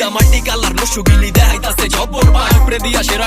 দিয়া multi colour মুসুগিলি দেখাইতাছে জব্বর পায়। উপরে দিয়া সেরা